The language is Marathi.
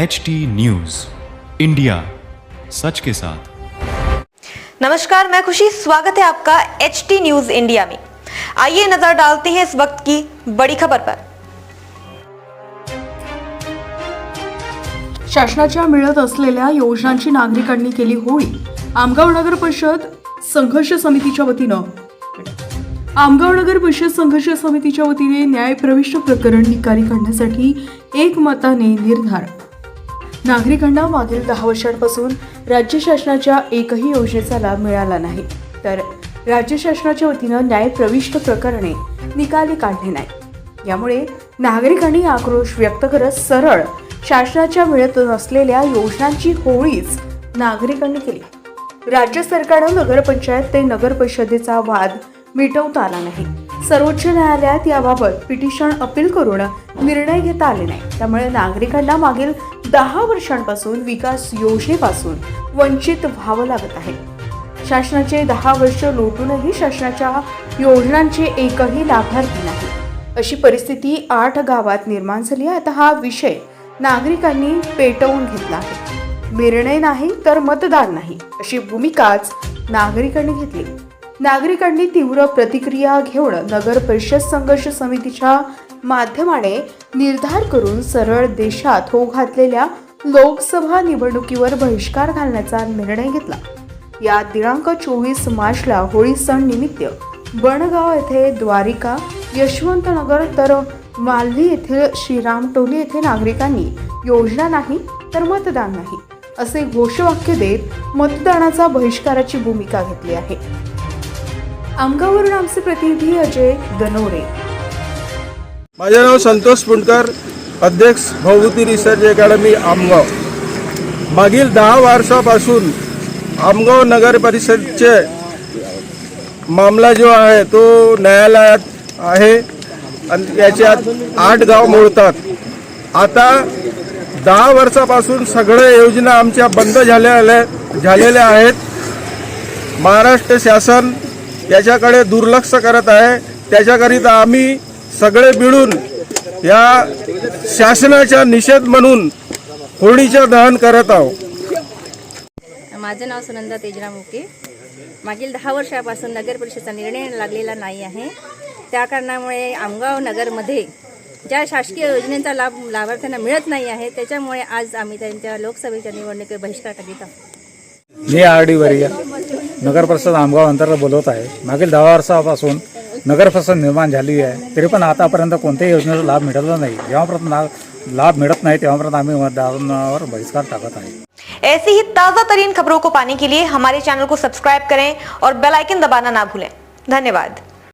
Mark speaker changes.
Speaker 1: एच टी न्यूज इंडिया सच के साथ
Speaker 2: नमस्कार मैं खुशी। स्वागत है आपका एच टी न्यूज इंडिया में। आइए नजर डालते हैं इस वक्त की बड़ी खबर पर।
Speaker 3: शासनाच्या मिळत असलेल्या योजनांची नागरिकांनी केली होळी आमगाव नगर परिषद संघर्ष समितीच्या वतीनं. आमगाव नगर परिषद संघर्ष समितीच्या वतीने न्यायप्रविष्ट प्रकरण निकाली काढण्यासाठी एकमताने निर्धार. नागरिकांना मागील दहा वर्षांपासून राज्य शासनाच्या एकही योजनेचा लाभ मिळाला नाही. तर राज्य शासनाच्या वतीनं न्यायप्रविष्ट प्रकरणे निकाली काढले नाही यामुळे नागरिकांनी आक्रोश व्यक्त करत सरळ शासनाच्या मिळत नसलेल्या योजनांची होळीच नागरिकांनी केली. राज्य सरकारनं नगरपंचायत ते नगर परिषदेचा वाद मिटवता आला नाही. सर्वोच्च न्यायालयात याबाबत पिटिशन अपील करून निर्णय घेता आले नाही. त्यामुळे नागरिकांना मागील दहा वर्षांपासून विकास योजनेपासून वंचित व्हावं लागत आहे. शासनाचे दहा वर्ष लोटूनही शासनाच्या योजनांचे एकही लाभार्थी नाही. अशी परिस्थिती आठ गावात निर्माण झाली आता हा विषय नागरिकांनी पेटवून घेतला आहे. निर्णय नाही तर मतदान नाही अशी भूमिकाच नागरिकांनी घेतली. नागरिकांनी तीव्र प्रतिक्रिया घेऊन नगर परिषद संघर्ष समितीच्या माध्यमाने निर्धार करून सरळ देशात हो घातलेल्या लोकसभा निवडणुकीवर बहिष्कार घालण्याचा निर्णय घेतला. या दिनांक चोवीस मार्चला होळी सण निमित्त बनगाव येथे द्वारिका यशवंतनगर तर मालवी येथील श्रीरामटोली येथे नागरिकांनी योजना नाही तर मतदान नाही असे घोषवाक्य देत मतदानाचा बहिष्काराची भूमिका घेतली आहे. आमगावरून आमचे प्रतिनिधी अजय गनोरे.
Speaker 4: माझे नाव संतोष पुणकर अध्यक्ष भवभूती रिसर्च अकॅडमी आमगाव. मागील दहा वर्षापासून आमगाव नगर परिषदचे मामला जो आहे तो न्यायालयात आहे आणि याच्यात आठ गाव मोडतात. आता दहा वर्षापासून सगळ्या योजना आमच्या बंद झालेल्या झालेल्या आहेत. महाराष्ट्र शासन याच्याकडे दुर्लक्ष करत आहे. त्याच्याकरिता आम्ही सगळे मिळून या शासनाचा निषेध म्हणून होळीचं दहन करत आहोत.
Speaker 5: माझं नाव सुनंदा तेजराम मुके मागील दहा वर्षापासून नगर परिषदेचा निर्णय लागलेला नाही आहे. त्या कारणामुळे आमगाव नगरमध्ये ज्या शासकीय योजनेचा लाभ लाभार्थ्यांना मिळत नाही आहे त्याच्यामुळे आज आम्ही त्यांच्या लोकसभेच्या निवडणुकीवर बहिष्कार टाकीत आहोत.
Speaker 6: मी आर डी वरिया. नगर परिषद आमगाव अंतर्गत बोलवत है मागील दहा वर्षापासून नगर परिषद निर्माण झाली आहे. तरी पण आतापर्यंत कोणत्याही योजनेचा लाभ मिळाला नाही. जेव्हापर्यंत लाभ मिळत नाही, तेव्हापर्यंत आम्ही मतदानावर बहिष्कार टाकत है
Speaker 2: ऐसी ही ताज़ा तरीन खबरों को पाने के लिए हमारे चैनल को सब्सक्राइब करें और बेल आइकन दबाना ना भूलें। धन्यवाद।